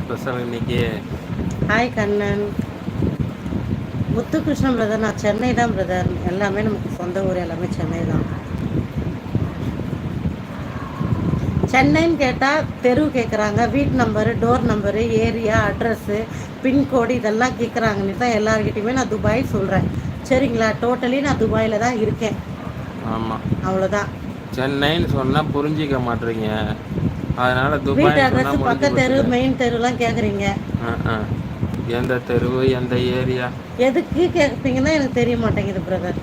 Special இன்னைக்கு. Hi Kannan. Muthukrishnan brother நான் சென்னை தான் பிரதர் எல்லாமே நமக்கு சொந்த ஊர் எல்லாமே சென்னை தான். சென்னைன்னு கேட்டால் தெரு கேட்குறாங்க வீட் number door number area address pincode இதெல்லாம் கேட்குறாங்கன்னு தான் எல்லாருக்கிட்டையுமே நான் துபாய் சொல்கிறேன் சரிங்களா? டோட்டலி நான் துபாயில் தான் இருக்கேன். ஆமாம் அவ்வளோதான் சென்னைன்னு சொன்னால் புரிஞ்சிக்க மாட்டீங்க. அதனால துபாய் பக்க தெரு. மெயின் தெருலாம் ஆ. எந்த தெருவு எந்த ஏரியா? எதுக்கு கேட்பீங்கன்னா எனக்கு தெரிய மாட்டேங்குது பிரதர்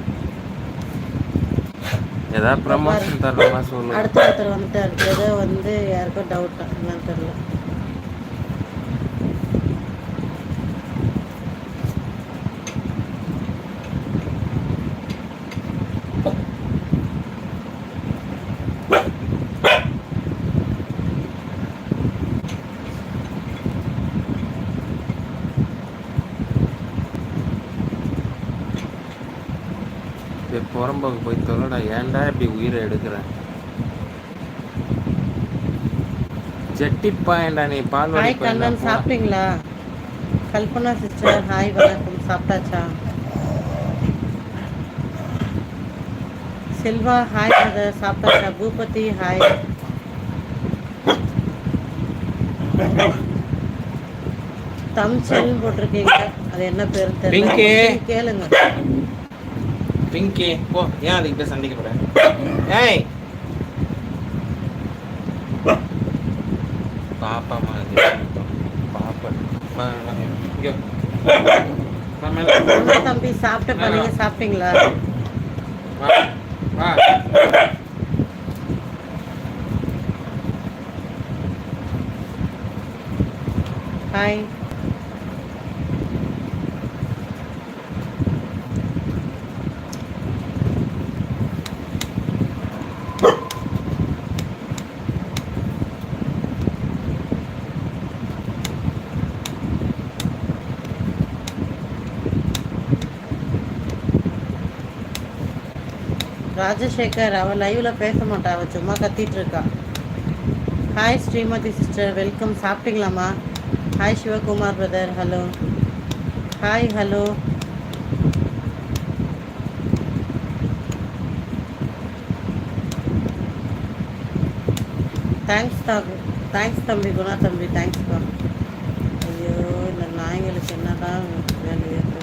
ஏதாவது ப்ரமோஷன் தரமா சொல்லு. அடுத்த ஒருத்தர் வந்துட்டார் ஏதோ வந்து யாருக்கோ டவுட் என்னன்னு தெரியல. இப்படி புறம்போக்கு போய் தொலைடா ஏன்டா இப்படி உயிரை எடுக்கிறேன் ஜெட்டிப்பாயண்டா நீ பால்வாடி ஹாய் கண்ணன். சாப்பிட்டீங்களா? கல்பனா சிஸ்டர் ஹாய் வணக்கம். சாப்பிட்டாச்சா? செல்வா ஹாய் பிரதர் சாப்பிட்டாச்சா? பூபதி ஹாய். தம்சன் போட்டிருக்கீங்க. அது என்ன பேர். தெரியல. கேளுங்க. பிங்கி போ. ஏன் அதுக்கிட்ட சண்டைக்கு போற? ஏய்! பாப்பா மாதிரி பாப்பா தம்பி சாப்பிட்ட பண்ணீங்க சாப்பிட்டீங்களா? வா, வா. ஹாய் ராஜசேகர் அவள் லைவில் பேச மாட்டா அவள் சும்மா கத்திட்டு இருக்கா. Hi Srimathi sister welcome சாப்பிட்டீங்களாம்மா? Hi Sivakumar brother hello hi hello thanks தான் தேங்க்ஸ் தம்பி குணா தம்பி தேங்க்ஸ் தான் ஐயோ இந்த நாய்களுக்கு என்னதான் வேலை இருக்கு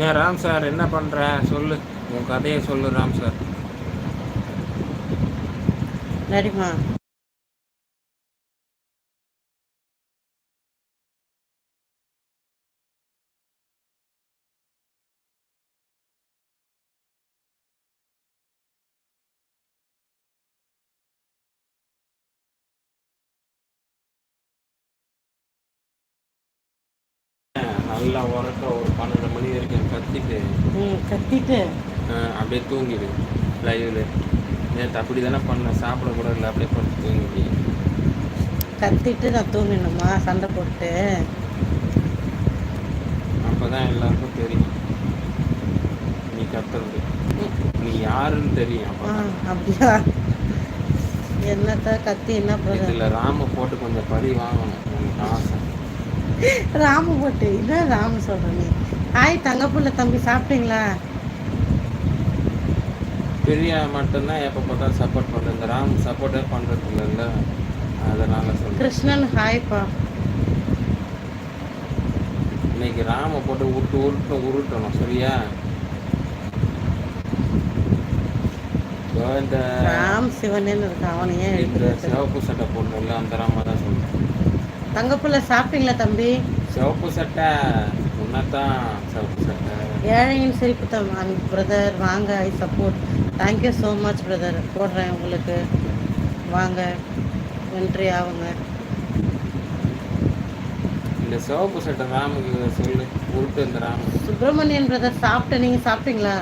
என்ன ராம் சார் என்ன பண்ற? சொல்லு. உன் கதையை சொல்லு ராம் சார். சரிம்மா நல்லா உறக்க ஒரு பன்னெண்டு மணி வரைக்கும் கத்திட்டு கத்திட்டு. அப்படியே தூங்கிடு லைவ்ல நேற்று அப்படி தானே பண்ணேன் சாப்பிட கூட இல்லை அப்படியே படுத்து தூங்கிட்டு கத்திட்டு நான் தூங்கிடணுமா? சண்டை போட்டு. அப்போ தான் எல்லாருக்கும் தெரியும். நீ கத்துறது. நீ யாருன்னு தெரியும் அப்படியா? என்னத்த கத்தி என்ன இதில் ராம போட்டு கொஞ்சம் பழி வாங்கணும் ஆசை. ராமு போட்டு என்ன ராமு சொல்ற நீ ஹாய் தங்கப்புள்ள தம்பி சாப்பிட்டீங்களா? பெரிய மட்டும்தான் எப்போ பார்த்தாலும் சப்போர்ட் பண்ணுறது இந்த ராம் சப்போர்ட்டே பண்ணுறது இல்லைல்ல அதனால சொல்கிறேன் கிருஷ்ணன் ஹாய்ப்பா இன்னைக்கு ராம போட்டு உருட்டு உருட்டு உருட்டணும். சரியா? ராம் சிவனேன்னு இருக்கான் அவனை ஏன் இந்த எடுக்கிறது சிவப்பு சட்டை போடணும்ல அந்த ராம தான் சொல்றேன். தங்கப்புள்ள சாப்பிட்டீங்களா தம்பி? சிவப்பு சட்டை. உன்னதான் சிவப்பு சட்டை. ஏழையின் சிரிப்பு தம் பிரதர் வாங்க I support thank you so much brother போடுறேன் உங்களுக்கு. வாங்க என்ட்ரி ஆகுங்க. இந்த சிவப்பு சட்டை ராமுக்கு சொல்லு உருட்டு இந்த ராமு. சுப்பிரமணியன் பிரதர் சாப்பிட்டேன் நீங்கள் சாப்பிட்டீங்களா?